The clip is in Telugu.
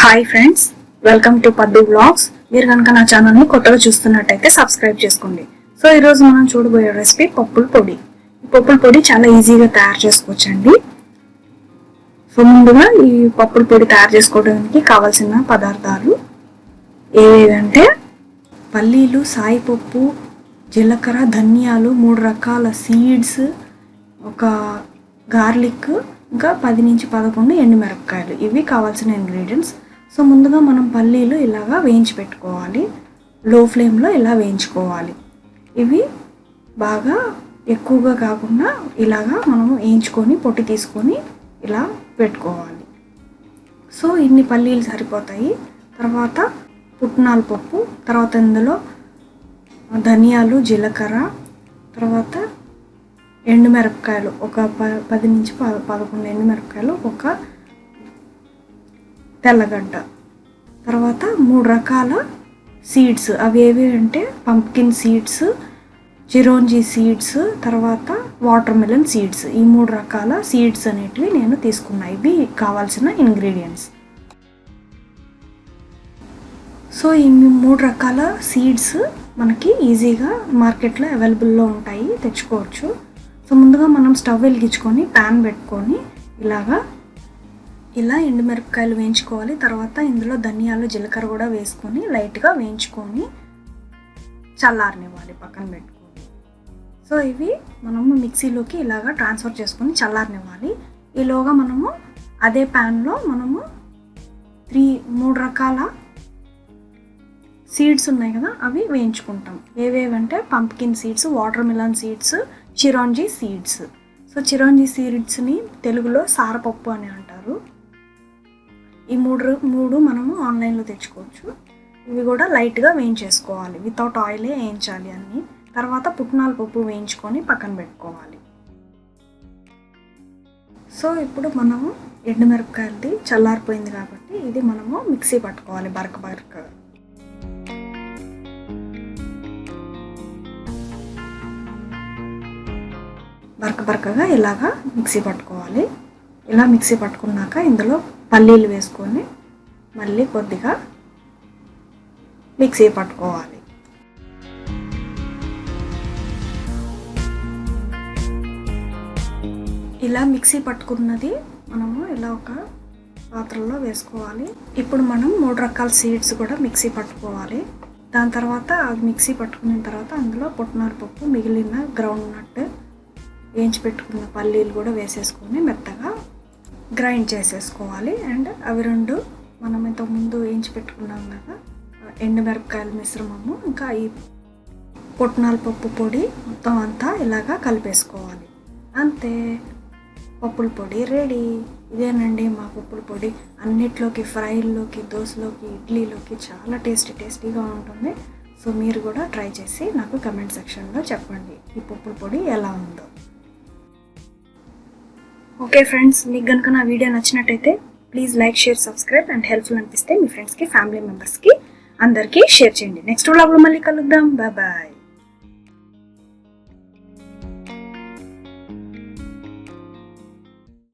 Hi friends welcome to Paddu blogs మీరు కనుక నా ఛానల్ని కొత్తగా చూస్తున్నట్టయితే సబ్స్క్రైబ్ చేసుకోండి. సో ఈరోజు మనం చూడబోయే రెసిపీ పప్పుల పొడి. ఈ పప్పుల పొడి చాలా ఈజీగా తయారు చేసుకోవచ్చండి. సో ముందుగా ఈ పప్పుల పొడి తయారు చేసుకోవడానికి కావాల్సిన పదార్థాలు ఏవేవంటే పల్లీలు సాయిపప్పు జీలకర్ర ధనియాలు మూడు రకాల సీడ్స్ ఒక గార్లిక్ ఇంకా పది నుంచి పదకొండు ఎండుమిరపకాయలు. ఇవి కావాల్సిన ఇంగ్రీడియంట్స్ సో ముందుగా మనం పల్లీలు ఇలాగా వేయించి పెట్టుకోవాలి. లో ఫ్లేమ్లో ఇలా వేయించుకోవాలి. ఇవి బాగా ఎక్కువగా కాకుండా ఇలాగా మనం వేయించుకొని పొట్టి తీసుకొని ఇలా పెట్టుకోవాలి. సో ఇన్ని పల్లీలు సరిపోతాయి. తర్వాత పుట్నాల పప్పు తర్వాత ఇందులో ధనియాలు జీలకర్ర తర్వాత ఎండుమిరపకాయలు ఒక ప పది నుంచి ప పదకొండు ఎండుమిరపకాయలు ఒక తెల్లగడ్డ. తర్వాత మూడు రకాల సీడ్స్. అవి ఏవి అంటే పంప్కిన్ సీడ్స్ చిరోంజీ సీడ్స్ తర్వాత వాటర్ మిలన్ సీడ్స్. ఈ మూడు రకాల సీడ్స్ అనేటివి నేను తీసుకున్నా. ఇవి కావాల్సిన ఇంగ్రీడియంట్స్. సో ఈ మూడు రకాల సీడ్స్ మనకి ఈజీగా మార్కెట్లో అవైలబుల్లో ఉంటాయి. తెచ్చుకోవచ్చు. సో ముందుగా మనం స్టవ్ వెలిగించుకొని ప్యాన్ పెట్టుకొని ఇలాగా ఇలా ఎండుమిరపకాయలు వేయించుకోవాలి. తర్వాత ఇందులో ధనియాలు జీలకర్ర కూడా వేసుకొని లైట్గా వేయించుకొని చల్లారనివ్వాలి పక్కన పెట్టుకొని. సో ఇవి మనము మిక్సీలోకి ఇలాగా ట్రాన్స్ఫర్ చేసుకొని చల్లారనివ్వాలి. ఈలోగా మనము అదే ప్యాన్లో మనము త్రీ మూడు రకాల సీడ్స్ ఉన్నాయి కదా అవి వేయించుకుంటాం. ఏవేవంటే pumpkin seeds watermelon seeds chironji seeds. So chironji సీడ్స్ని తెలుగులో సారపప్పు అని అంటారు. ఈ మూడు మూడు మనము ఆన్లైన్లో తెచ్చుకోవచ్చు. ఇవి కూడా లైట్గా వేయించేసుకోవాలి. వితౌట్ ఆయిలే వేయించాలి అన్నీ. తర్వాత పుట్నాల పప్పు వేయించుకొని పక్కన పెట్టుకోవాలి. సో ఇప్పుడు మనము ఎండుమిరపకాయలది చల్లారిపోయింది కాబట్టి ఇది మనము మిక్సీ పట్టుకోవాలి బరక బరక. బరక బరకగా ఇలాగా మిక్సీ పట్టుకోవాలి. ఇలా మిక్సీ పట్టుకున్నాక ఇందులో పల్లీలు వేసుకొని మళ్ళీ కొద్దిగా మిక్సీ పట్టుకోవాలి. ఇలా మిక్సీ పట్టుకున్నది మనము ఇలా ఒక పాత్రలో వేసుకోవాలి. ఇప్పుడు మనం మూడు రకాల సీడ్స్ కూడా మిక్సీ పట్టుకోవాలి. దాని తర్వాత అది మిక్సీ పట్టుకున్న తర్వాత అందులో పుట్నాల పప్పు మిగిలిన గ్రౌండ్ నట్ వేయించి పెట్టుకున్న పల్లీలు కూడా వేసేసుకొని మెత్తగా గ్రైండ్ చేసేసుకోవాలి. అండ్ అవి రెండు మనం ఇంతకుముందు వేయించి పెట్టుకున్నాం కదా ఎండుమిరపకాయల మిశ్రమము ఇంకా ఈ పుట్నాల పప్పు పొడి మొత్తం అంతా ఇలాగా కలిపేసుకోవాలి. అంతే. పప్పుల పొడి రెడీ. ఇదేనండి మా పప్పుల పొడి. అన్నిట్లోకి ఫ్రైల్లోకి దోశలోకి ఇడ్లీలోకి చాలా టేస్టీ టేస్టీగా ఉంటుంది. సో మీరు కూడా ట్రై చేసి నాకు కమెంట్ సెక్షన్లో చెప్పండి ఈ పప్పుల పొడి ఎలా ఉందో. ఓకే ఫ్రెండ్స్ మీకు కనుక నా వీడియో నచ్చినట్టయితే please like share subscribe and helpful అనిపిస్తే మీ ఫ్రెండ్స్కి ఫ్యామిలీ మెంబర్స్కి అందరికీ షేర్ చేయండి. నెక్స్ట్ వ్లాగ్లో మళ్ళీ కలుద్దాం. Bye bye